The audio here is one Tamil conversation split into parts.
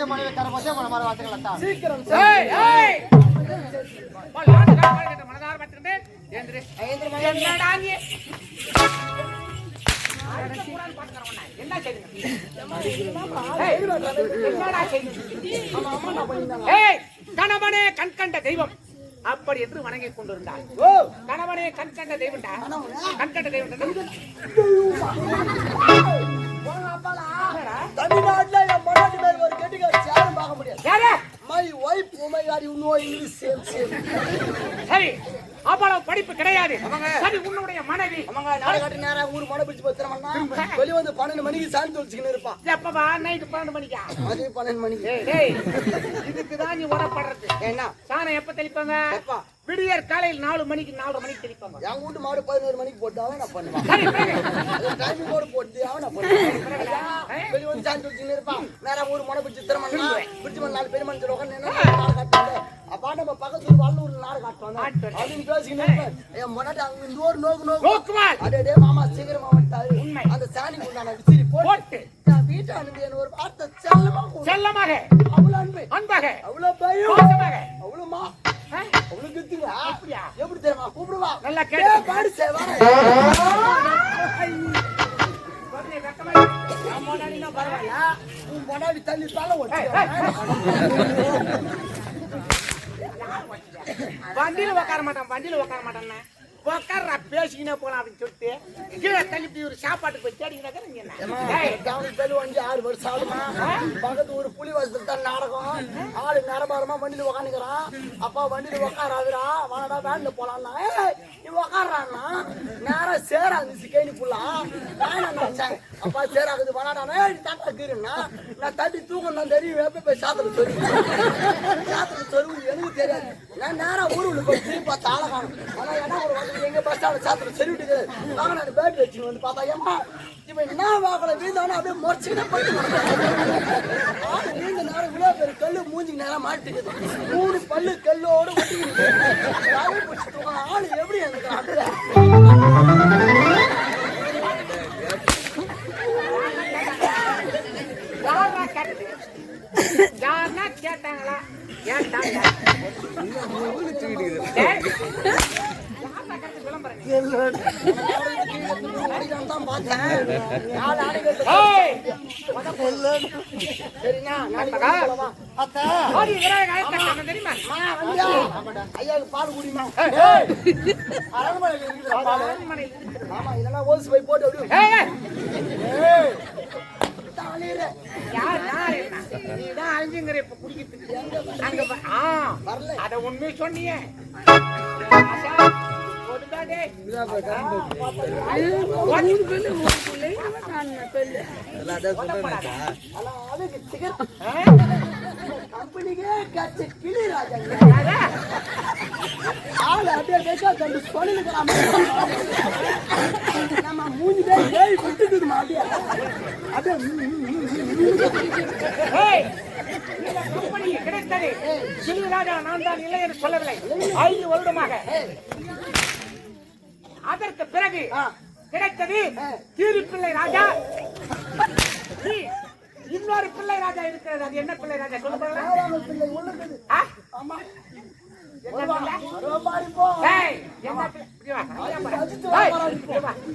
என்னுடைய மனைவி கரபத்தே மனமார வார்த்தைகள் தான் சீக்கிரம் ஏய், ஏய். என்னடா நீ? என்ன கணவனே கண் கண்ட தெய்வம். அப்படி என்று வணங்கிக் கொண்டிருந்தார். கணவனே கண் கண்ட தெய்வம்டா. கண் கண்ட தெய்வம் தமிழ்நாட்டுல இங்கிலீஷ் சேம் சேம் சரி அவ்வளவு படிப்பு கிடையாது. சரி உன்னுடைய மனைவி. அவங்க நாளை காட்டி நேரம் ஊர் மழை பிடிச்சு பத்திரமா வெளிய வந்து பன்னெண்டு மணிக்கு சாந்தி தொலைச்சுக்கின்னு இருப்பான் எப்பவா நைட்டு பன்னெண்டு மணிக்கா? அது பன்னெண்டு மணிக்கு. இதுக்குதான் நீ உரப்படுறது என்ன சாணம் எப்ப தெளிப்பாங்க? எப்பா? விடியற் காலையில் நாலு மணிக்கு நாலு மணிக்கு தெளிப்பாங்க என் வீட்டு மாடு பதினோரு மணிக்கு போட்டாலும் நான் பண்ணுவேன்? டைமிங் கூட போட்டு அவன் நான் பண்ணுவேன்? வெளிய வந்து சாந்தி தொலைச்சுக்கின்னு இருப்பான். நேரம் ஊர் மழை பிடிச்சு திறமண்ணா பிடிச்சு வந்து நாலு நாடு காட்டுவாங்க அப்பா நம்ம பக்கத்துல வல்லூர் நாடு காட்டுவாங்க. அப்படின்னு இருப்பேன். என் முன்னாடி அங்க இந்த ஒரு நோக்கு நோக்கு. அடே டே மாமா சீக்கிரமா வந்துட்டாரு. அந்த சாணி உண்டான விசிறி போட்டு நான் வீட்டை அனுப்பி என்ன ஒரு வார்த்தை செல்லமா கூப்பிடு. செல்லமாக. அவ்வளவு அன்பு. அன்பாக. அவ்வளவு பயம். பாசமாக. கத்துறா அப்படியா? எப்படி தெரியுமா? கூப்பிடுவா. நல்லா கேட்டு பாடு சேவா பரவாயில்ல. உன் முன்னாடி தள்ளி தலை வண்டியில உட்கார மாட்டான் வண்டியில உட்கார மாட்டான் உட்கார பேசிக்கினே போலாம் அப்படின்னு சொல்லிட்டு கீழே தள்ளி ஒரு சாப்பாட்டுக்கு போய் தள்ளி வந்து ஆறு வருஷம் ஆகுமா பக்கத்து ஒரு புலி வசதி தான் நாடகம். ஆளு நேரமாரமா வண்டியில உக்காந்துக்கிறான். அப்பா வண்டியில உக்காராதுடா வாடா வேன்ல போலாம்னா. நீ உக்காடுறான்னா நேரம் சேராது கேணி புள்ளா நான் நினைச்சேன்? அப்பா சேராகுது வாடாடா ஏய் தாத்தா கீருன்னா நான் தட்டி தூக்கம் தான் தெரியும் எப்ப போய் சாத்திர சொல்லி சாத்திர சொல்லி எனக்கு தெரியாது. நான் நேரம் ஊருக்குள்ள போய் திரும்பி பார்த்து ஆளை காணும். ஆனா என்ன ஒரு எங்க பஸ் ஸ்டாண்ட் சாத்திர சொல்லிட்டு நாங்க நான் பேட் வச்சு வந்து பார்த்தா ஏமா இவன் என்ன வாக்கல வீந்தானோ அப்படியே முறைச்சுக்கிட்டே போயிட்டு ஆளு நீண்ட நேரம் இவ்வளோ பேர் கல்லு மூஞ்சிக்கு நேரம் மாட்டிக்குது. மூணு பல்லு கல்லோடு தூக்கம் ஆளு எப்படி எனக்கு கேட்டாங்களா? ஏன்டாங்க? பால் குடிமா ஆமா இல்லைன்னா ஓல்ஸ் போய் போட்டு அங்க ஆ, வரல. அத உண்மையை சொன்னியே. கம்பெனிக்கே கட்சி கிளி ராஜாங்க யாரா? அப்படியே பேசா கண்டு சொல்லிருக்கிறாம நம்ம பேர் விட்டுக்குதுமா அப்படியே அப்படியே நான் தான் இல்லை என்று சொல்லவில்லை ஐந்து வருடமாக அதற்கு பிறகு. கிடைத்தது கீரி பிள்ளை ராஜா. இன்னொரு பிள்ளை ராஜா இருக்கிறது. அது என்ன பிள்ளை ராஜா.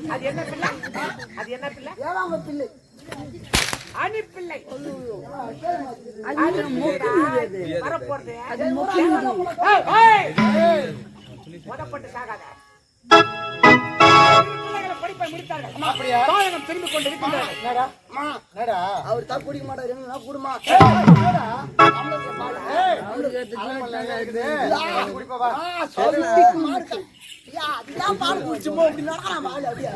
அது என்ன பிள்ளை? அது என்ன பிள்ளை? பிள்ளை. அணி பிள்ளை. அணி பிள்ளைடா. வரப்போறது. ஏய், ஏய். மொதப்பட்டு சாகாத. படிப்பை முடித்தார்கள். தாயகம் திரும்பி கொண்டு இருக்கின்றார்கள் அம்மா, அவர் தான் குடிக்க மாட்டாரு. என்ன குடுமா? அதுதான் பால் குடிச்சுமோ அப்படி நடக்கிறான் ஆளு அப்படியே?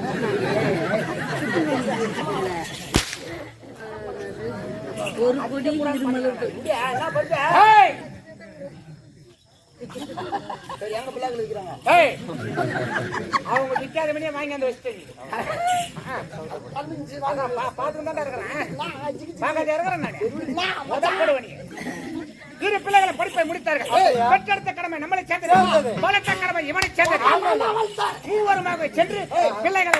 ஏய், சரி எங்க பிள்ளைகள் இருக்கிறாங்க. ஏய். அவங்க விற்காத மணியே வாங்கி அந்த வச்சுட்டு பதினஞ்சு வாங்க. பாத்துட்டு தான் இருக்கிறேன். பார்க்காத இருக்கிறேன் நான். இரு பிள்ளைகளை படிப்பை முடித்தார்கள். பெற்றெடுத்த கடமை நம்மளை சேர்ந்தது. பலத்த கடமை இவனை சேர்ந்தது. மூவருமாக சென்று பிள்ளைகளை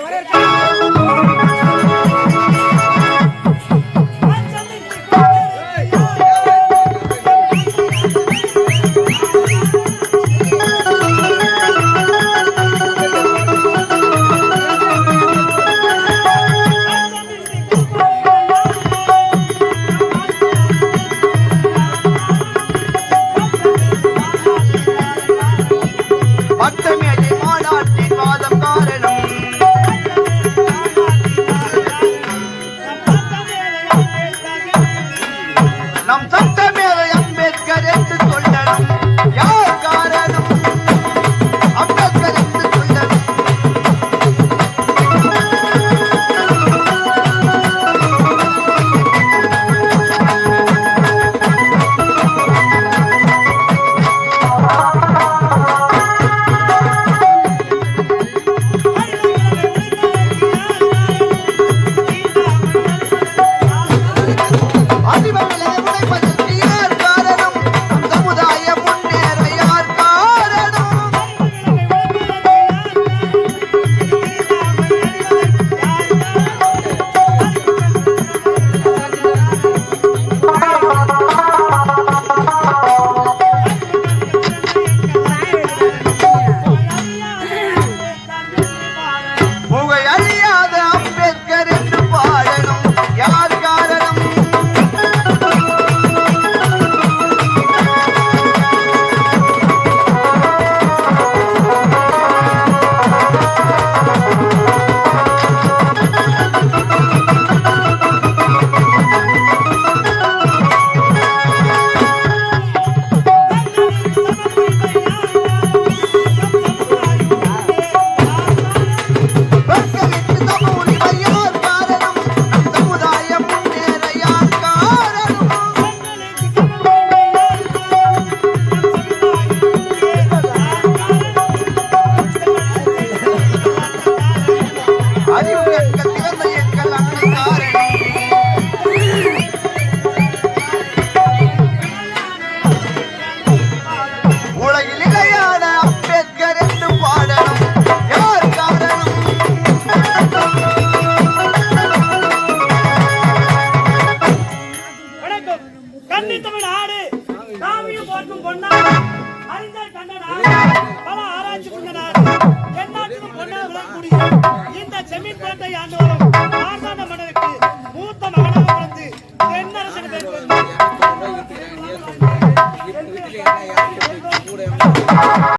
முடியும். இந்த செமீன் கோட்டை ஆண்டவரும் மார்த்தாண்ட மன்னருக்கு மூத்த மகனாக பிறந்து தென்னரசன் பேர் கொண்டு